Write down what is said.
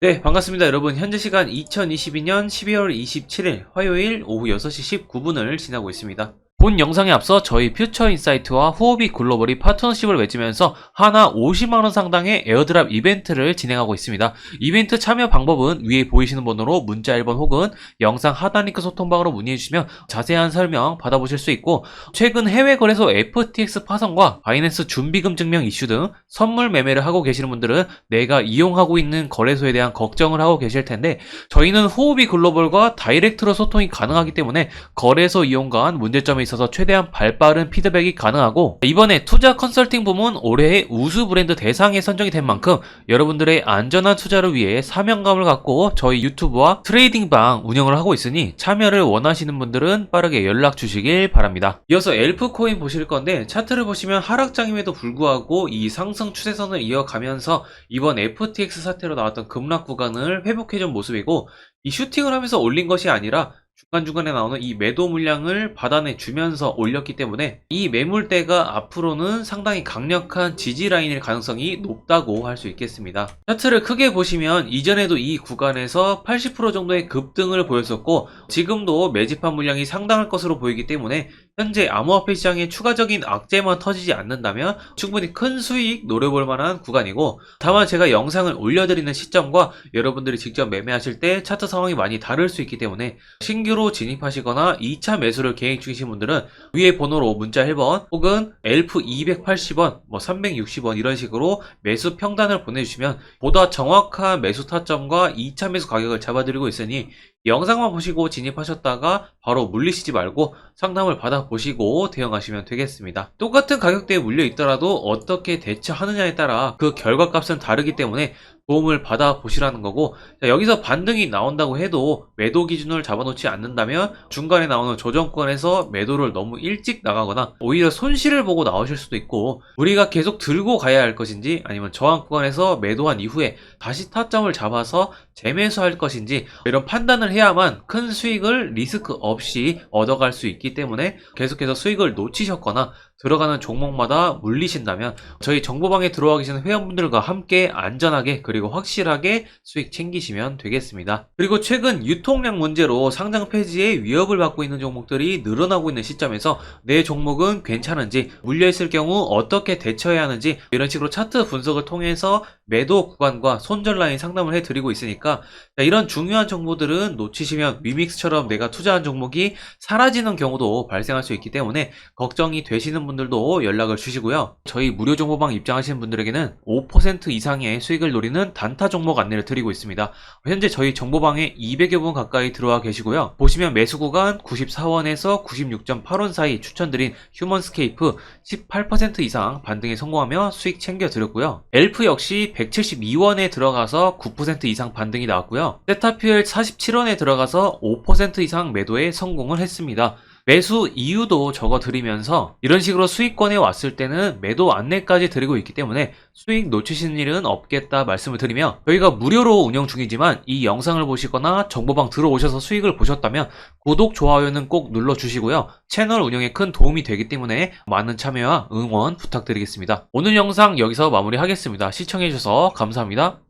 네, 반갑습니다. 여러분. 현재 시간 2022년 12월 27일 화요일 오후 6시 19분을 지나고 있습니다. 본 영상에 앞서 저희 퓨처 인사이트와 후오비 글로벌이 파트너십을 맺으면서 하나 50만원 상당의 에어드랍 이벤트를 진행하고 있습니다. 이벤트 참여 방법은 위에 보이시는 번호로 문자 1번 혹은 영상 하단 링크 소통방으로 문의해주시면 자세한 설명 받아보실 수 있고 최근 해외 거래소 FTX 파산과 바이낸스 준비금 증명 이슈 등 선물 매매를 하고 계시는 분들은 내가 이용하고 있는 거래소에 대한 걱정을 하고 계실 텐데 저희는 후오비 글로벌과 다이렉트로 소통이 가능하기 때문에 거래소 이용 간 문제점에 있어서 최대한 발빠른 피드백이 가능하고 이번에 투자 컨설팅 부문 올해의 우수 브랜드 대상에 선정이 된 만큼 여러분들의 안전한 투자를 위해 사명감을 갖고 저희 유튜브와 트레이딩방 운영을 하고 있으니 참여를 원하시는 분들은 빠르게 연락 주시길 바랍니다. 이어서 엘프 코인 보실 건데 차트를 보시면 하락장임에도 불구하고 이 상승 추세선을 이어가면서 이번 FTX 사태로 나왔던 급락 구간을 회복해준 모습이고 이 슈팅을 하면서 올린 것이 아니라 중간중간에 나오는 이 매도 물량을 받아내 주면서 올렸기 때문에 이 매물대가 앞으로는 상당히 강력한 지지 라인일 가능성이 높다고 할 수 있겠습니다. 차트를 크게 보시면 이전에도 이 구간에서 80% 정도의 급등을 보였었고 지금도 매집한 물량이 상당할 것으로 보이기 때문에 현재 암호화폐 시장에 추가적인 악재만 터지지 않는다면 충분히 큰 수익 노려볼 만한 구간이고 다만 제가 영상을 올려드리는 시점과 여러분들이 직접 매매하실 때 차트 상황이 많이 다를 수 있기 때문에 신규 로 진입하시거나 2차 매수를 계획 중이신 분들은 위에 번호로 문자 1번 혹은 엘프 280원, 뭐 360원 이런 식으로 매수 평단을 보내주시면 보다 정확한 매수 타점과 2차 매수 가격을 잡아드리고 있으니 영상만 보시고 진입하셨다가 바로 물리시지 말고 상담을 받아보시고 대응하시면 되겠습니다. 똑같은 가격대에 물려 있더라도 어떻게 대처하느냐에 따라 그 결과값은 다르기 때문에 도움을 받아 보시라는 거고 자, 여기서 반등이 나온다고 해도 매도 기준을 잡아놓지 않는다면 중간에 나오는 조정권에서 매도를 너무 일찍 나가거나 오히려 손실을 보고 나오실 수도 있고 우리가 계속 들고 가야 할 것인지 아니면 저항 구간에서 매도한 이후에 다시 타점을 잡아서 재매수할 것인지 이런 판단을 해야만 큰 수익을 리스크 없이 얻어갈 수 있기 때문에 계속해서 수익을 놓치셨거나 들어가는 종목마다 물리신다면 저희 정보방에 들어와 계시는 회원분들과 함께 안전하게 그리고 확실하게 수익 챙기시면 되겠습니다. 그리고 최근 유통량 문제로 상장 폐지에 위협을 받고 있는 종목들이 늘어나고 있는 시점에서 내 종목은 괜찮은지 물려있을 경우 어떻게 대처해야 하는지 이런 식으로 차트 분석을 통해서 매도 구간과 손절 라인 상담을 해드리고 있으니까 자, 이런 중요한 정보들은 놓치시면 위믹스처럼 내가 투자한 종목이 사라지는 경우도 발생할 수 있기 때문에 걱정이 되시는 분들도 연락을 주시고요. 저희 무료 정보방 입장하시는 분들에게는 5% 이상의 수익을 노리는 단타 종목 안내를 드리고 있습니다. 현재 저희 정보방에 200여 분 가까이 들어와 계시고요. 보시면 매수 구간 94원에서 96.8원 사이 추천드린 휴먼스케이프 18% 이상 반등에 성공하며 수익 챙겨드렸고요. 엘프 역시 172원에 들어가서 9% 이상 반등이 나왔고요. 세타퓨엘 47원에 들어가서 5% 이상 매도에 성공을 했습니다. 매수 이유도 적어 드리면서 이런 식으로 수익권에 왔을 때는 매도 안내까지 드리고 있기 때문에 수익 놓치시는 일은 없겠다 말씀을 드리며 저희가 무료로 운영 중이지만 이 영상을 보시거나 정보방 들어오셔서 수익을 보셨다면 구독, 좋아요는 꼭 눌러주시고요. 채널 운영에 큰 도움이 되기 때문에 많은 참여와 응원 부탁드리겠습니다. 오늘 영상 여기서 마무리하겠습니다. 시청해주셔서 감사합니다.